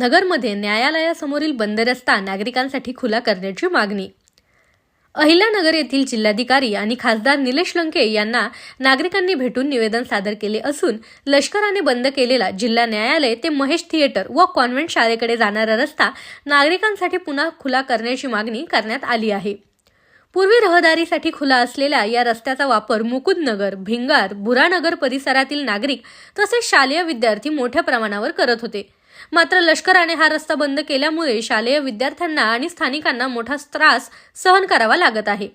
नगरमध्ये न्यायालयासमोरील बंद रस्ता नागरिकांसाठी खुला करण्याची मागणी. अहिल्यानगर येथील जिल्हाधिकारी आणि खासदार निलेश लंके यांना नागरिकांनी भेटून निवेदन सादर केले असून लष्कराने बंद केलेला जिल्हा न्यायालय ते महेश थिएटर व कॉन्व्हेंट शाळेकडे जाणारा रस्ता नागरिकांसाठी पुन्हा खुला करण्याची मागणी करण्यात आली आहे. पूर्वी रहदारीसाठी खुला असलेल्या या रस्त्याचा वापर मुकुंदनगर भिंगार बुरानगर परिसरातील नागरिक तसेच शालेय विद्यार्थी मोठ्या प्रमाणावर करत होते. मात्र लष्कराने हा रस्ता बंद केल्यामुळे शालेय विद्यार्थ्यांना आणि स्थानिकांना मोठा त्रास सहन करावा लागत आहे.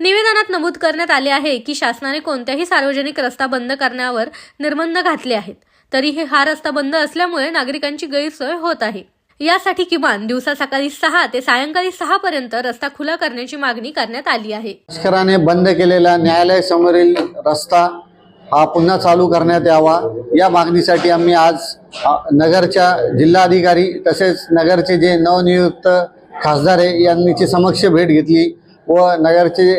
निवेदनात नमूद करण्यात आले आहे की शासनाने कोणत्याही सार्वजनिक रस्ता बंद करण्यावर निर्बंध घातले आहेत. तरीही हा रस्ता बंद असल्यामुळे नागरिकांची गैरसोय होत आहे. यासाठी किमान दिवसा सकाळी सहा ते सायंकाळी सहा पर्यंत रस्ता खुला करण्याची मागणी करण्यात आली आहे. लष्कराने बंद केलेला न्यायालय समोरील रस्ता हा पुन्हा चालू करण्यात यावा. या मागणीसाठी आम्ही आज नगरच्या जिल्हाधिकारी तसेच नगरचे जे नवनियुक्त खासदार आहे यांनीची समक्ष भेट घेतली व नगरचे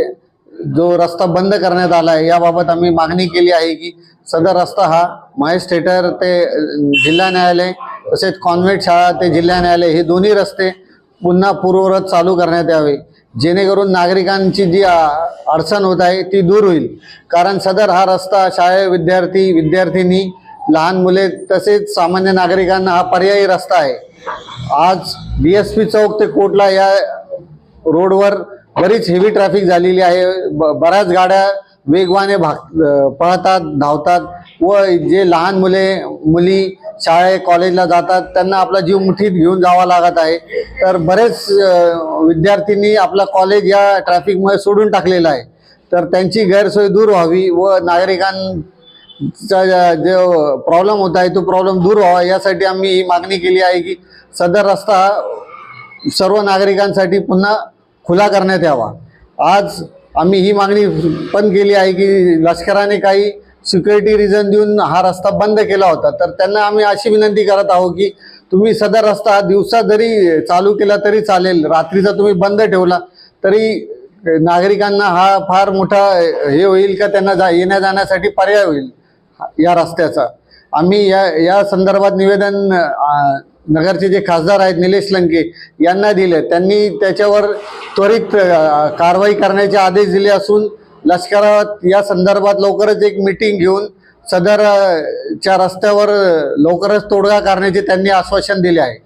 जो रस्ता बंद करण्यात आला आहे याबाबत आम्ही मागणी केली आहे की सदर रस्ता हा महेश थिएटर ते जिल्हा न्यायालय तसेच कॉन्व्हेंट शाळा ते जिल्हा न्यायालय हे दोन्ही रस्ते पुन्हा पूर्ववत चालू करण्यात यावे. जेणेकरून नागरिकांची जी अडचण होत आहे ती दूर होईल. कारण सदर हा रस्ता शाळे विद्यार्थी विद्यार्थिनी लहान मुले तसेच सामान्य नागरिकांना हा पर्यायी रस्ता आहे. आज बी एस पी चौक ते कोटला या रोडवर बरीच हेवी ट्रॅफिक झालेली आहे. ब बऱ्याच गाड्या वेगवाने भाग पळतात धावतात. व जे लहान मुले मुली शाळे कॉलेजला जातात त्यांना आपला जीव मुठीत घेऊन जावा लागत आहे. तर बरेच विद्यार्थ्यांनी आपला कॉलेज या ट्रॅफिकमुळे सोडून टाकलेलं आहे. तर त्यांची गैरसोय दूर व्हावी व नागरिकांचा जो प्रॉब्लेम होत आहे तो प्रॉब्लेम दूर व्हावा. यासाठी आम्ही ही मागणी केली आहे की सदर रस्ता सर्व नागरिकांसाठी पुन्हा खुला करण्यात यावा. आज आम्ही ही मागणी पण केली आहे की लष्कराने काही सिक्युरिटी रिझन देऊन हा रस्ता बंद केला होता. तर त्यांना आम्ही अशी विनंती करत आहोत की तुम्ही सदर रस्ता हा दिवसा जरी चालू केला तरी चालेल रात्रीचा तुम्ही बंद ठेवला तरी नागरिकांना हा फार मोठा हे होईल का त्यांना जा येण्या जाण्यासाठी पर्याय होईल या रस्त्याचा. आम्ही या या संदर्भात निवेदन नगरचे जे खासदार आहेत निलेश लंके यांना दिले. त्यांनी त्याच्यावर त्वरित कारवाई करण्याचे आदेश दिले असून लष्करात या संदर्भात लवकरच एक मीटिंग घेऊन सदरच्या रस्त्यावर लवकरच तोडगा करण्याचे त्यांनी आश्वासन दिले आहे.